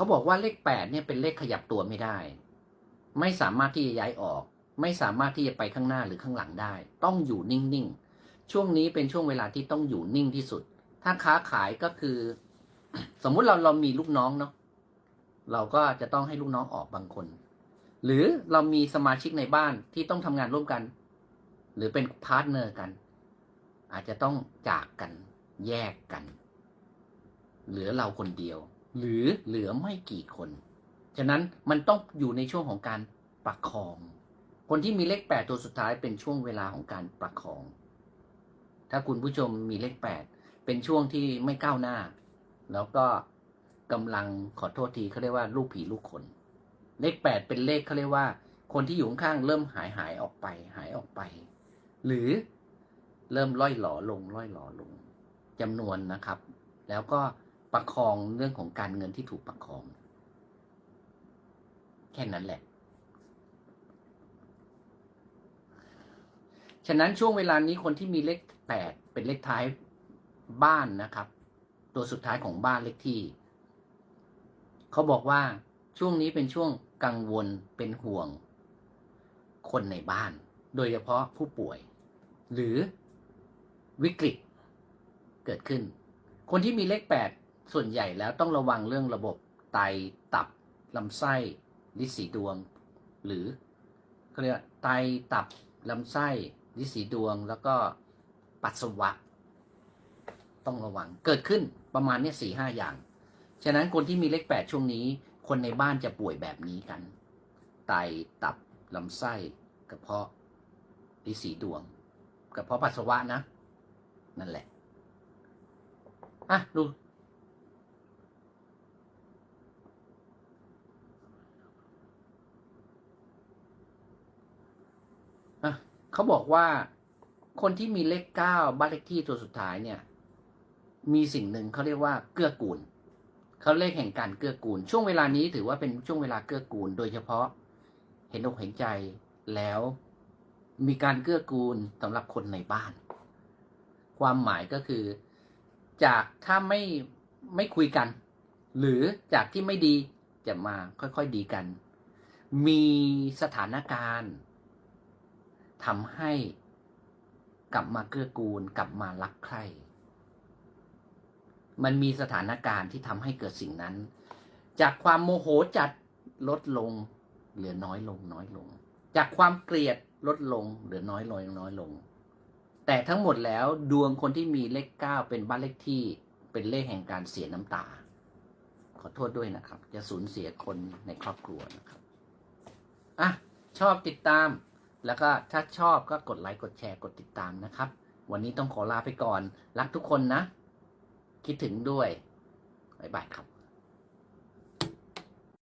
เขาบอกว่าเลขแปดเนี่ยเป็นเลขขยับตัวไม่ได้ ไม่สามารถที่จะย้ายออก ไม่สามารถที่จะไปข้างหน้าหรือข้างหลังได้ ต้องอยู่นิ่งๆ ช่วงนี้เป็นช่วงเวลาที่ต้องอยู่นิ่งที่สุด ถ้าค้าขายก็คือ สมมุติเราเรามีลูกน้องเนาะเราก็จะต้องให้ลูกน้องออกบางคน หรือเรามีสมาชิกในบ้านที่ต้องทำงานร่วมกัน หรือเป็นพาร์ทเนอร์กัน อาจจะต้องจากกันแยกกัน เหลือเราคนเดียว หรือเหลือไม่กี่คน ฉะนั้นมันต้องอยู่ในช่วงของการประคอง คนที่มีเลขแปดตัวสุดท้ายเป็นช่วงเวลาของการประคอง ถ้าคุณผู้ชมมีเลขแปดเป็นช่วงที่ไม่ก้าวหน้า แล้วก็กำลังขอโทษทีเขาเรียกว่าลูกผีลูกคน เลขแปดเป็นเลขเขาเรียกว่า คนที่อยู่ข้างๆเริ่มหายหายออกไป หายออกไป หรือเริ่มล่อยหลอลงล่อยหลอลงจำนวนนะครับ แล้วก็ ประคองเรื่องของการเงินที่ถูกประคอง แค่นั้นแหละ ฉะนั้นช่วงเวลานี้คนที่มีเลขแปดเป็นเลขท้ายบ้านนะครับ ตัวสุดท้ายของบ้านเลขที่ เขาบอกว่าช่วงนี้เป็นช่วงกังวลเป็นห่วง คนในบ้าน โดยเฉพาะผู้ป่วย หรือวิกฤตเกิดขึ้น คนที่มีเลขแปด ส่วนใหญ่แล้วต้องระวังเรื่องระบบไตตับลำไส้ลิสีดวง หรือเขาเรียกว่าไตตับลำไส้ลิสีดวง แล้วก็ปัสสาวะ ต้องระวังเกิดขึ้นประมาณนี้สี่ห้าอย่าง ฉะนั้นคนที่มีเลขแปดช่วงนี้ คนในบ้านจะป่วยแบบนี้กัน ไตตับลำไส้กระเพาะลิสีดวงกระเพาะปัสสาวะนะ นั่นแหละอะดู อะ เขาบอกว่าคนที่มีเลขเก้าบ้านเลขที่ตัวสุดท้ายเนี่ย มีสิ่งหนึ่งเขาเรียกว่าเกื้อกูลเขาเลขแห่งการเกื้อกูล ช่วงเวลานี้ถือว่าเป็นช่วงเวลาเกื้อกูล โดยเฉพาะเห็นอกเห็นใจแล้วมีการเกื้อกูลสำหรับคนในบ้าน ความหมายก็คือ จากถ้าไม่ไม่คุยกัน หรือจากที่ไม่ดีจะมาค่อยๆดีกัน มีสถานการณ์ ทำให้กลับมาเกื้อกูลกลับมารักใคร มันมีสถานการณ์ที่ทำให้เกิดสิ่งนั้น จากความโมโหจัดลดลง เหลือน้อยลงน้อยลง จากความเกลียดลดลง เหลือน้อยลงน้อยลง แต่ทั้งหมดแล้วดวงคนที่มีเลขเก้าเป็นบ้านเลขที่เป็นเลขแห่งการเสียน้ำตา ขอโทษด้วยนะครับ จะสูญเสียคนในครอบครัวนะครับอะชอบติดตาม แล้วก็ถ้าชอบก็กดไลค์กดแชร์กดติดตามนะครับ วันนี้ต้องขอลาไปก่อน รักทุกคนนะ คิดถึงด้วยบ๊ายบายครับ